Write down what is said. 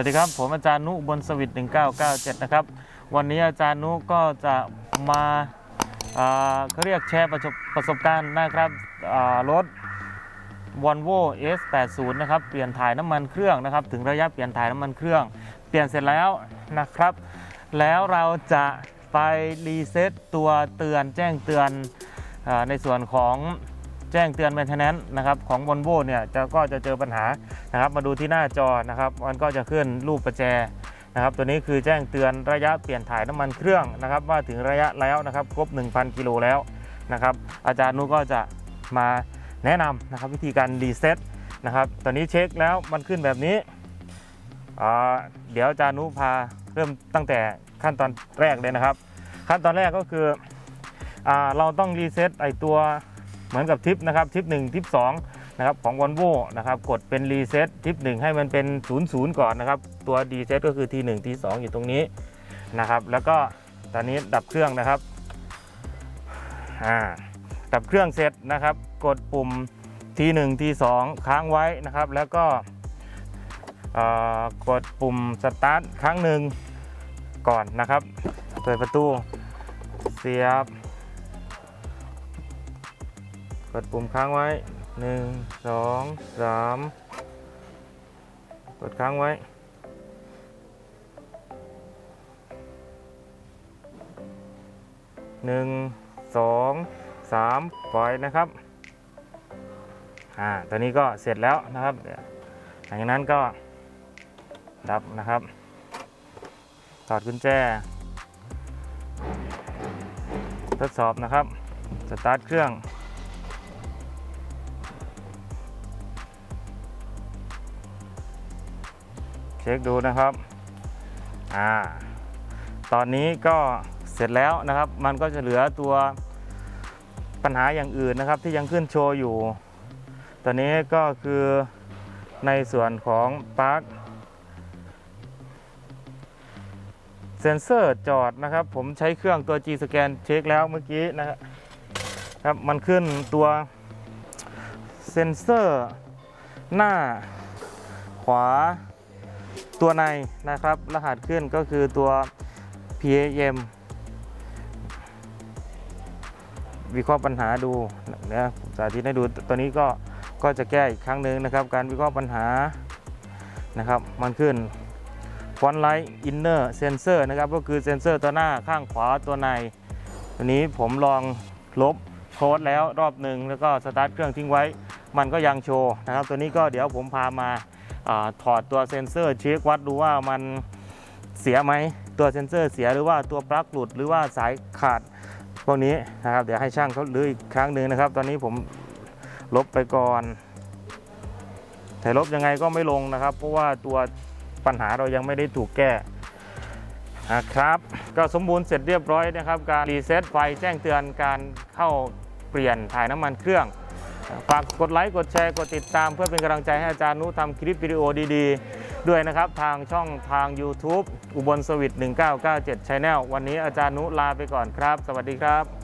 วัสดีครับผมอาจารย์นุบนสวิต1997 นะครับ วันนี้อาจารย์นุก็จะมาเขาเรียกแชร์ประสบประสบการณ์นะครับอ่ารถ Volvo S80 นะครับ เปลี่ยนถ่ายน้ำมันเครื่องนะครับ ถึงระยะเปลี่ยนถ่ายน้ำมันเครื่อง เปลี่ยนเสร็จแล้วนะครับ แล้วเราจะไปรีเซ็ตตัวเตือนแจ้งเตือนอในส่วนของแจ้งเตือน maintenance นะครับของ Volvo เนี่ยจะก็จะเจอปัญหา นะครับ มาดูที่หน้าจอนะครับ มันก็จะขึ้นรูปประแจนะครับ ตัวนี้คือแจ้งเตือนระยะเปลี่ยนถ่ายน้ำมันเครื่องนะครับ ว่าถึงระยะแล้วนะครับ ครบ 1,000 กิโลแล้วนะครับ อาจารย์นุก็จะมาแนะนำนะครับวิธีการรีเซ็ตนะครับ ตอนนี้เช็คแล้วมันขึ้นแบบนี้อ่าเดี๋ยวอาจารย์นุพาเริ่มตั้งแต่ขั้นตอนแรกเลยนะครับ ขั้นตอนแรกก็คืออเราต้องรีเซ็ตไอตัวเหมือนกับทิปนะครับทิป1ทิป2 นะครับของ v o l v o นะครับกดเป็นรีเซ็ตทิป1ให้มันเป็น 0 0 ก่อนนะครับ ตัวรีเซ็ตก็คือที1ที2อยู่ตรงนี้นะครับ แล้วก็ตอนนี้ดับเครื่องนะครับดับเครื่องเสร็จนะครับ กดปุ่มที1ที2ค้างไว้นะครับ แล้วก็กดปุ่มสตาร์ทครั้งหนึ่งก่อนนะครับ เปิดประตูเสียบ กดปุ่มค้างไว้ 1 2 3กดค้างไว้1 2 3ปล่อยนะครับอ่าตอนนี้ก็เสร็จแล้วนะครับหลังจากนั้นก็ดับนะครับถอดกุญแจ ทดสอบนะครับ สตาร์ทเครื่อง ช็คดูนะครับอ่าตอนนี้ก็เสร็จแล้วนะครับ มันก็จะเหลือตัวปัญหาอย่างอื่นนะครับ ที่ยังขึ้นโชว์อยู่ ตอนนี้ก็คือในส่วนของปลั๊กเซนเซอร์จอดนะครับ ผมใช้เครื่องตัว G scan เช็คแล้วเมื่อกี้นะครับครับ มันขึ้นตัวเซนเซอร์หน้าขวา ตัวในนะครับ รหัสขึ้นก็คือตัว PAM วิเคราะห์ปัญหาดูนะสาธิตให้ดูตัวนี้ก็ก็จะแก้อีกครั้งหนึ่งนะครับ การวิเคราะห์ปัญหานะครับ มันขึ้นฟอนไลท์อินเนอร์เซนเซอร์นะครับ ก็คือเซนเซอร์ตัวหน้าข้างขวาตัวในตัวนี้ผมลองลบโค้ดแล้วรอบหนึ่งแล้วก็สตาร์ทเครื่องทิ้งไว้ มันก็ยังโชว์นะครับ ตัวนี้ก็เดี๋ยวผมพามา อถอดตัวเซนเซอร์เช็ควัดดูว่ามันเสียไหมตัวเซนเซอร์เสียหรือว่าตัวปลั๊กหลุดหรือว่าสายขาดพวกนี้นะครับ เดี๋ยวให้ช่างเขาลื้ออีกครั้งหนึ่งนะครับ ตอนนี้ผมลบไปก่อนแต่ลบยังไงก็ไม่ลงนะครับ เพราะว่าตัวปัญหาเรายังไม่ได้ถูกแก้นะครับก็สมบูรณ์เสร็จเรียบร้อยนะครับ การรีเซ็ตไฟแจ้งเตือนการเข้าเปลี่ยนถ่ายน้ำมันเครื่อง ฝากกดไลค์กดแชร์กดติดตาม เพื่อเป็นกำลังใจให้อาจารย์นุทำคลิปวิดีโอดีๆ ด้วยนะครับ ทางช่องทาง YouTube อุบลสวิต1997 Channel วันนี้อาจารย์นุลาไปก่อนครับ สวัสดีครับ